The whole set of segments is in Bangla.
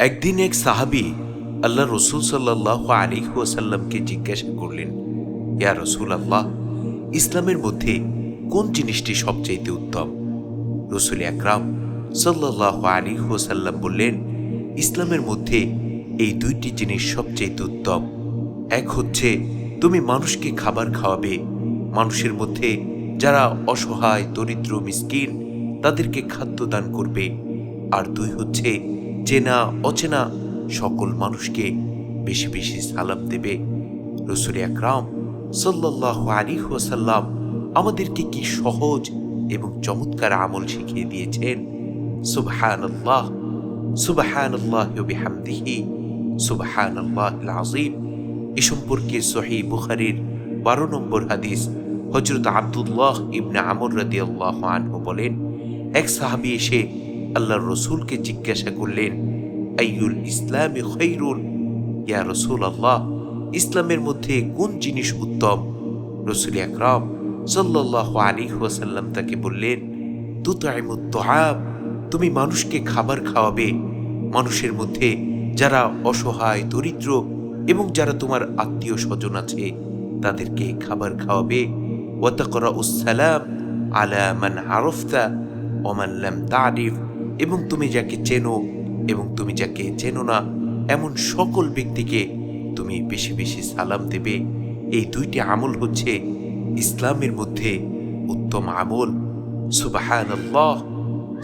একদিন এক সাহাবি আল্লাহ রসুল সাল্লাহ আলী ওয়াসাল্লামকে জিজ্ঞাসা করলেন, ইয়া রসুল আল্লাহ ইসলামের মধ্যে কোন জিনিসটি সবচাইতে উত্তম? রসুল আকরাম সাল্লাহ আলী ওয়াসাল্লাম বললেন, ইসলামের মধ্যে এই দুইটি জিনিস সবচাইতে উত্তম। এক হচ্ছে, তুমি মানুষকে খাবার খাওয়াবে। মানুষের মধ্যে যারা অসহায়, দরিদ্র, মিসকিন, তাদেরকে খাদ্য দান করবে। আর দুই হচ্ছে চেনা, অচেনা সকল মানুষকে বেশি বেশি সালাম দেবে। রসুল আকরাম সাল্লাহ আলী ওয়াসাল্লাম আমাদেরকে কি সহজ এবং চমৎকার আমল শিখিয়ে দিয়েছেন? সুবহান আল্লাহ সুবহান আল্লাহ সুবহান আল্লাহ আজিম এ সম্পর্কে সহি বুখারির বারো নম্বর হাদিস হজরত আবদুল্লাহ ইবনে আমর রাদি আল্লাহ আনহু বলেন, এক সাহাবি এসে আল্লাহর রসুলকে জিজ্ঞাসা করলেন, আইয়ুল ইসলামে খৈরুল ইয়া রসুল আল্লাহ ইসলামের মধ্যে কোন জিনিস উত্তম? রসুল আকরাম সাল্লাহ আলী ওয়াসাল্লাম তাকে বললেন তুতাইমুত্তহাব তুমি মানুষকে খাবার খাওয়াবে। মানুষের মধ্যে যারা অসহায়, দরিদ্র এবং যারা তোমার আত্মীয় স্বজন আছে, তাদেরকে খাবার খাওয়াবে। ওয়াতাকরা উসালাম আলা মান আরফতা ওমান লাম তারিফ এবং তুমি যাকে চেনো এবং তুমি যাকে চেনো না, এমন সকল ব্যক্তিকে তুমি বেশি বেশি সালাম দেবে। এই দুইটি আমল হচ্ছে ইসলামের মধ্যে উত্তম আমল। সুবাহান আল্লাহ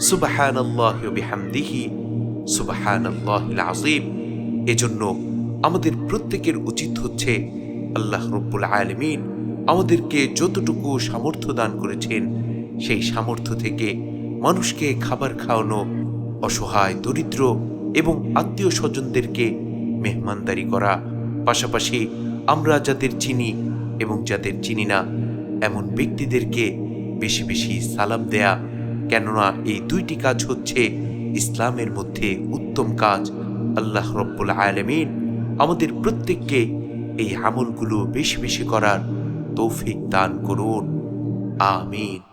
সুবাহান আল্লাহ আজিম এজন্য আমাদের প্রত্যেকের উচিত হচ্ছে আল্লাহ রব্বুল আলমিন আমাদেরকে যতটুকু সামর্থ্য দান করেছেন, সেই সামর্থ্য থেকে মানুষকে খাবার খাওয়ানো, অসহায়, দরিদ্র এবং আত্মীয় স্বজনদেরকে মেহমানদারি করা। পাশাপাশি আমরা যাদের চিনি এবং যাদের চিনি না, এমন ব্যক্তিদেরকে বেশি বেশি সালাম দেয়া, কেননা এই দুইটি কাজ হচ্ছে ইসলামের মধ্যে উত্তম কাজ। আল্লাহ রব্বুল আলমিন আমাদের প্রত্যেককে এই আমলগুলো বেশি বেশি করার তৌফিক দান করুন। আমিন।